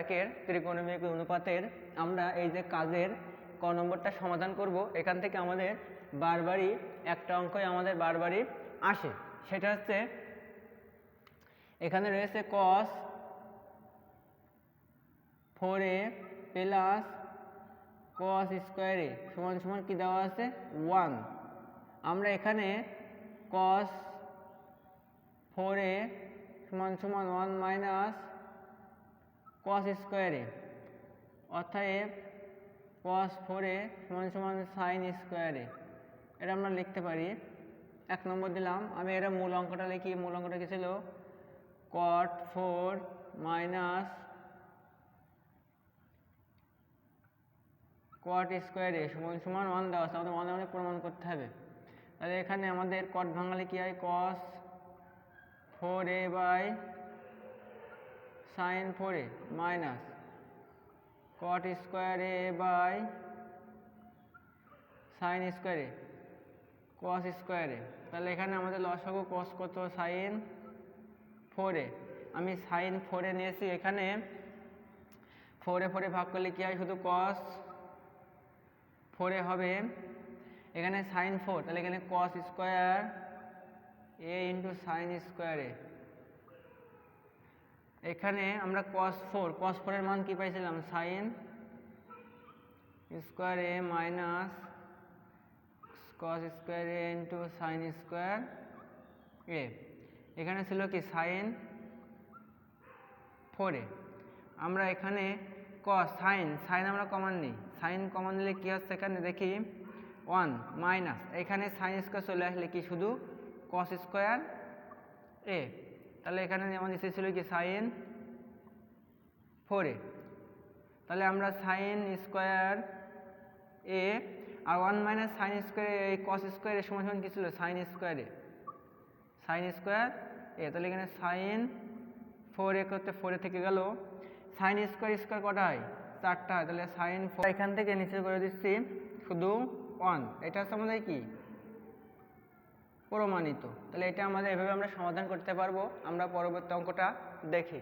একের ত্রিকোণমিতিক অনুপাতের আমরা এই যে কাজের ক নম্বরটা সমাধান করব, এখান থেকে আমাদের বারবারই একটা অঙ্কই আমাদের বারবারই আসে। সেটা হচ্ছে এখানে রয়েছে কস ফোর এ প্লাস কস স্কোয়ারে সমান সমান কী দেওয়া আছে? ওয়ান আমরা এখানে কস ফোর এ সমান সমান ওয়ান মাইনাস কস স্কোয়ারে অর্থাৎ কস ফোরে সমান সমান সাইন স্কোয়ারে এটা আমরা লিখতে পারি। এক নম্বর দিলাম, আমি এটা মূল অঙ্কটা লিখি। মূল অঙ্কটা কি ছিল? কট ফোর মাইনাস কট স্কোয়ারে সমান সমান ওয়ান দেওয়া আছে আমাদের ওয়ান আমাদের প্রমাণ করতে হবে। তাহলে এখানে আমাদের কট ভাঙালে কি হয়? Cos four A by sine four minus. Cot square A by sine স্কোয়ারে কস স্কোয়ারে তাহলে এখানে আমাদের লসাগু কস কত? সাইন ফোরে আমি সাইন ফোরে নিয়েছি, এখানে ফোরে ফোরে ভাগ করলে কী হয়? শুধু কস ফোরে হবে। এখানে সাইন ফোর তাহলে এখানে cos square A into sine স্কোয়ারে এখানে আমরা কস ফোর কস ফোরের মান কি পাইছিলাম? Sine square A minus cos square A into sine square A এখানে ছিল কি? সাইন ফোরে আমরা এখানে কস সাইন সাইন আমরা কমান নিই। সাইন কমান নিলে কী হচ্ছে এখানে? দেখি। ওয়ান মাইনাস এখানে সাইন স্কোয়ার চলে আসলে কি? শুধু কস স্কোয়ার এ তাহলে এখানে যেমন এসেছিল কি সাইন ফোরে তাহলে আমরা সাইন স্কোয়ার এ আর ওয়ান মাইনাস সাইন স্কোয়ার এই কস স্কোয়ারের সমান সমান কী ছিল? সাইন স্কোয়ারে সাইন স্কোয়ার এ, তাহলে এখানে সাইন ফোর এ করতে ফোরে থেকে গেল। সাইন স্কোয়ার স্কোয়ার কটা হয়? চারটা হয়। তাহলে সাইন ফোর এখান থেকে নিচে করে দিচ্ছি শুধু ওয়ান এটা হচ্ছে আমাদের কি? প্রমাণিত। তাহলে এটা আমাদের এভাবে আমরা সমাধান করতে পারব। আমরা পরবর্তী অঙ্কটা দেখি।